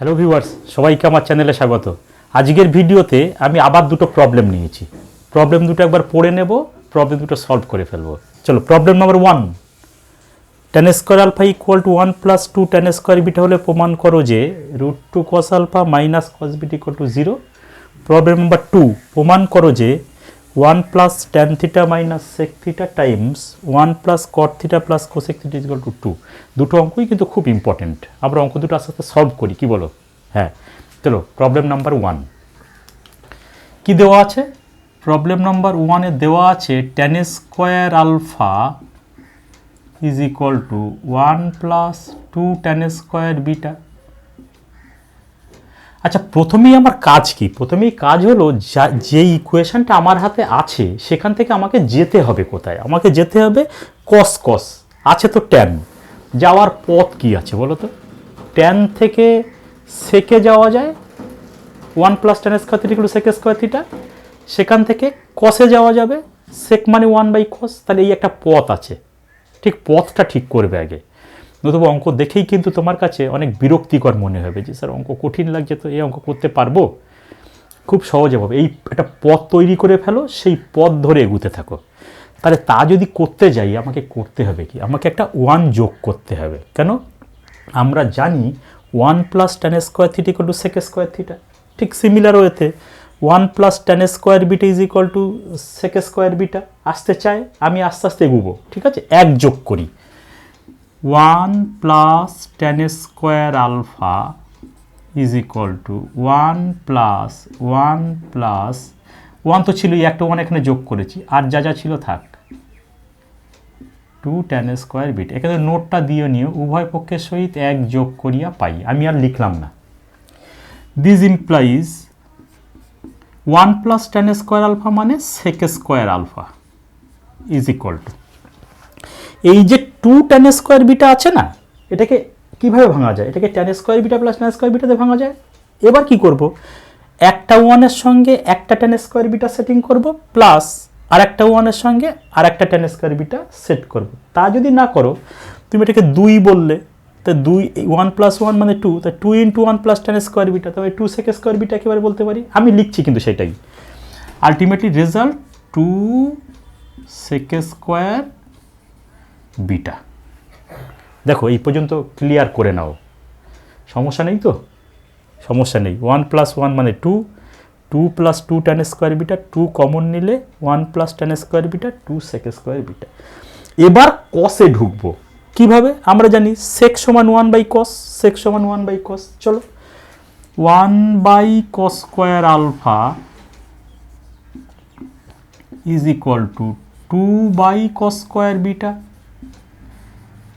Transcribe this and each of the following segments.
Hello viewers সবাইকে আমার চ্যানেলে স্বাগত। আজকের ভিডিওতে আমি আবার দুটো প্রবলেম নিয়েছি। প্রবলেম দুটো একবার পড়ে নেব প্রবলেম দুটো সলভ করে ফেলব। চলো problem number one tan square alpha equal to one plus two tan square beta হলে প্রমাণ করো যে root two cos alpha minus cos beta equal to zero problem number two প্রমাণ করো যে one plus tan theta minus sec theta times one plus cot theta plus cosec theta equal to two দুটো অঙ্কই কিন্তু খুব important আমরা অঙ্ক দুটো আস্তে আস্তে সলভ করি, কি বলো? হ্যাঁ। চলো প্রবলেম নাম্বার ওয়ান কি দেওয়া আছে? প্রবলেম নাম্বার ওয়ানে দেওয়া আছে tan square alpha is equal to one plus two tan square beta আচ্ছা প্রথমেই আমার কাজ কি? প্রথমেই কাজ হলো যা, যে ইকুয়েশনটা আমার হাতে আছে, সেখান থেকে আমাকে যেতে হবে কোথায়? আমাকে যেতে হবে কস কস আছে তো ট্যান যাওয়ার পথ কি আছে বলো তো? ট্যান থেকে সেকে যাওয়া যায় one plus tan square theta equal sec square theta সেখান থেকে কসে যাওয়া যাবে সেক মানে ওয়ান বাই কস তাহলে এই একটা পথ আছে। ঠিক পথটা ঠিক করবে আগে। নতুবা অঙ্ক দেখেই কিন্তু তোমার কাছে অনেক বিরক্তিকর মনে হবে যে, স্যার, অঙ্ক কঠিন লাগছে, তো এই অঙ্ক করতে পারব? খুব সহজে হবে এই একটা পথ তৈরি করে ফেলো, সেই পথ ধরে এগুতে থাকো। তাহলে তা যদি করতে যাই, আমাকে করতে হবে কি? আমাকে একটা ওয়ান যোগ করতে হবে। কেন? আমরা জানি one plus tan square theta equal to sec square theta ঠিক সিমিলার ওয়েতে one plus tan square beta is equal to sec square beta আসতে চায়, আমি আস্তে আস্তে এগুবো। ঠিক আছে? এক যোগ করি। One plus tan square alpha is equal to one plus one plus, one তো ছিল একটা ওয়ান এখানে যোগ করেছি, আর যা যা ছিল থাক। টু টেন স্কোয়ার বিট, এখানে নোটটা দিয়ে নিয়ে উভয় পক্ষের সহিত এক যোগ করিয়া পাই, আমি আর লিখলাম না। This implies one plus tan square alpha মানে sec square alpha is equal to. এই যে টু টেন স্কোয়ার বিটা আছে না, এটাকে কীভাবে ভাঙা যায়? এটাকে tan square beta plus tan square বিটাতে ভাঙা যায়? এবার কি করব? একটা ওয়ানের সঙ্গে একটা টেন স্কোয়ার বিটা সেটিং করব প্লাস আর একটা ওয়ানের সঙ্গে আর একটা টেন স্কোয়ার বিটা সেট করব। তা যদি না করো, তুমি এটাকে দুই বললে, তা দুই ওয়ান প্লাস ওয়ান মানে টু তা two into one plus tan square beta তবে টু সেক স্কোয়ার বিটা একেবারে বলতে পারি। আমি লিখছি কিন্তু সেটাই। Ultimately result two sec square beta. দেখো, এই পর্যন্ত ক্লিয়ার করে নাও। সমস্যা নেই তো? সমস্যা নেই। ওয়ান প্লাস ওয়ান মানে two two plus two tan square beta two common নিলে one plus tan square beta two sec square beta. এবার কসে ঢুকবো। কীভাবে? আমরা জানি সেক সমান ওয়ান বাই কস সেক সমান ওয়ান বাই কস চলো। One by cos square alpha is equal to two by cos square beta.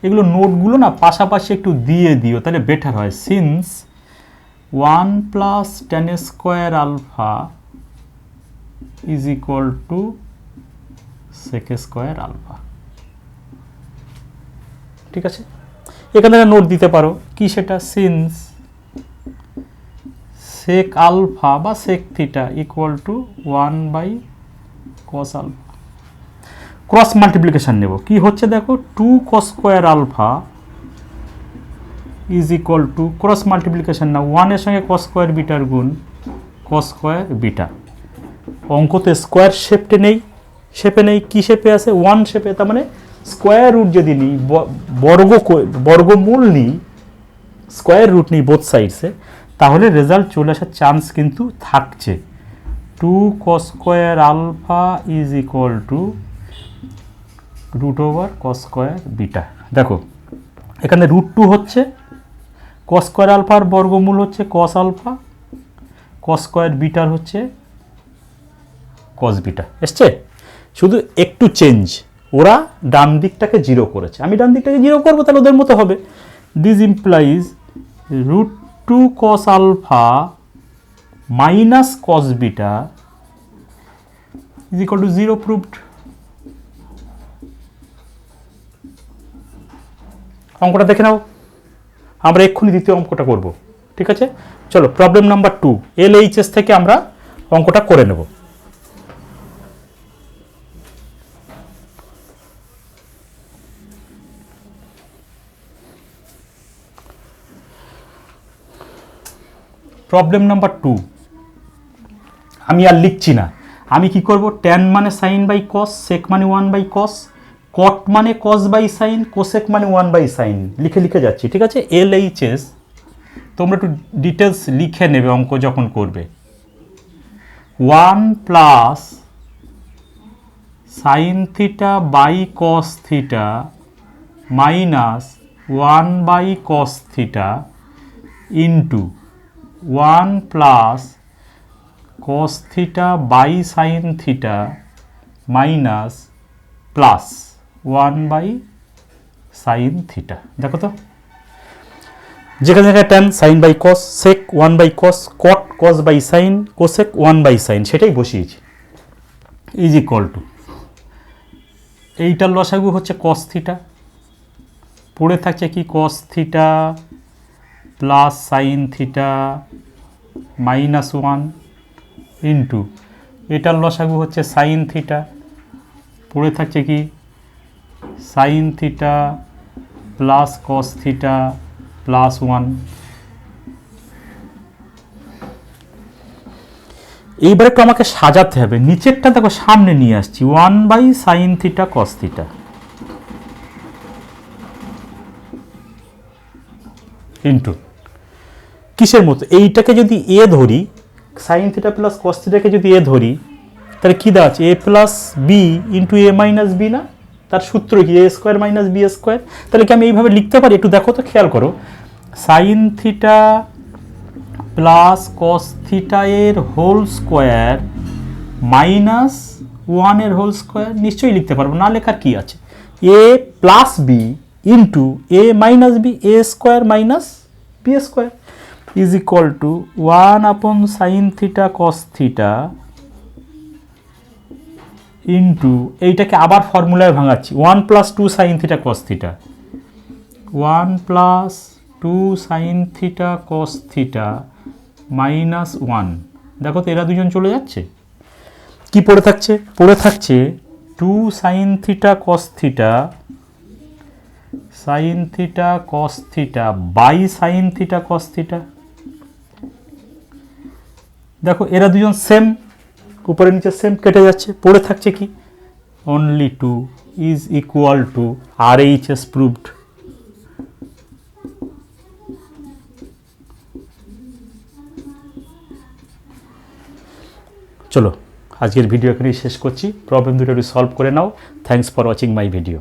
এগুলো নোটগুলো না পাশাপাশি একটু দিয়ে দিও, তাহলে বেটার হয়। Since one plus tan square alpha is equal to sec square alpha ঠিক আছে? এখানে নোট দিতে পারো। কি সেটা? সিন্স সেক আলফা বা sec theta equal to one by cos alpha cross multiplication নেব। কি হচ্ছে দেখো? Two cos square alpha is equal to cross multiplication না ওয়ানের সঙ্গে কস স্কোয়ার বিটার গুণ কস স্কোয়ার বিটা। অঙ্কতে স্কোয়ার শেপটে নেই। শেপে নেই, কি শেপে আছে? ওয়ান শেপে তার মানে স্কোয়ার রুট যদি নিই বর্গ বর্গমূল নিই স্কোয়ার রুট নিই বোথ সাইডসে তাহলে রেজাল্ট চলে আসার চান্স কিন্তু থাকছে। Two cos square alpha is equal to root over cos square beta দেখো, এখানে রুট টু হচ্ছে কস স্কোয়ার আলফার বর্গমূল হচ্ছে কস আলফা কস স্কোয়ার বিটার হচ্ছে কস বিটা এসছে? শুধু একটু চেঞ্জ ওরা ডান দিকটাকে জিরো করেছে। আমি ডান দিকটাকে জিরো করব, তাহলে ওদের মতো হবে। This implies root two cos alpha minus cos beta is equal to zero proved অঙ্কটা দেখে নাও। আমরা এক্ষুনি দ্বিতীয় অঙ্কটা করব, ঠিক আছে? চলো problem number two L HS থেকে আমরা অঙ্কটা করে নেব। প্রবলেম নাম্বার টু আমি আর লিখছি না। আমি কি করব? ট্যান মানে সাইন বাই কস সেক মানে ওয়ান বাই কস কট মানে কস বাই সাইন কোসেক মানে ওয়ান বাই সাইন লিখে লিখে যাচ্ছি, ঠিক আছে? এল এইচ এস তোমরা একটু ডিটেলস লিখে নেবে অঙ্ক যখন করবে। One plus sine theta by cos theta minus one by cos theta into one plus cos theta by sine theta minus plus one by sine theta. দেখো তো। যেখানে যেখানে tan sine by cos sec one by cos cot cos by sine cosec one by sine, সেটাই বসিয়েছি। Is equal two এইটার লসাগু হচ্ছে cos theta. পড়ে থাকছে কি cos theta plus sine theta minus one into এটার লসাগু হচ্ছে সাইন থিটা। পড়ে থাকছে কি sine theta plus cos theta plus one এইবার একটু আমাকে সাজাতে হবে। নিচেরটা দেখো, সামনে নিয়ে আসছি। One by sine theta cos theta into কিসের মতো? এইটাকে যদি এ ধরি সাইন থিটা প্লাস কস থিটাকে যদি এ ধরি, তাহলে কী দেওয়া আছে? A plus B into A minus B না? তার সূত্র কি? A square minus B square তাহলে কি আমি এইভাবে লিখতে পারি? একটু দেখো তো, খেয়াল করো। Sine theta plus cos theta এর হোল স্কোয়ার মাইনাস ওয়ানের হোল স্কোয়ার নিশ্চয়ই লিখতে পারব। না লেখার কি আছে? A plus B into A minus B A square minus B square is equal to one upon sine theta cos theta into এইটাকে আবার ফর্মুলায় ভাঙাচ্ছি। One plus two sine theta cos theta one plus two sine theta cos theta minus one দেখো তো এরা দুজন চলে যাচ্ছে। কি পড়ে থাকছে? পড়ে থাকছে two sine theta cos theta sine theta cos theta by sine theta cos theta দেখো এরা দুজন সেম উপরে নিচে সেম কেটে যাচ্ছে, পড়ে থাকছে কি? Only two is equal to R H S proved চলো, আজকের ভিডিও এখানেই শেষ করছি। প্রবলেম দুটো একটু সলভ করে নাও। Thanks for watching my video